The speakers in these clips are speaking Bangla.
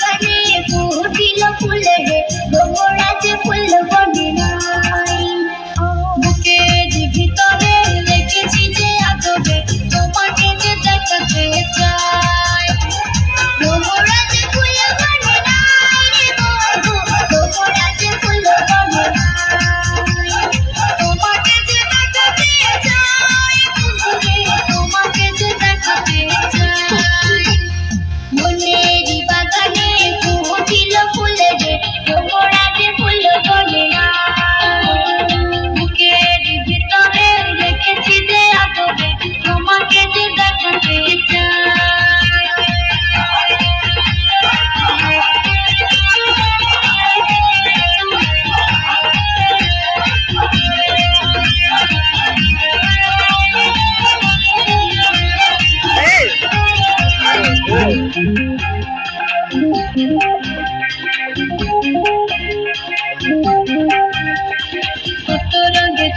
Thank you.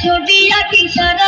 ছবি আঁকি সারা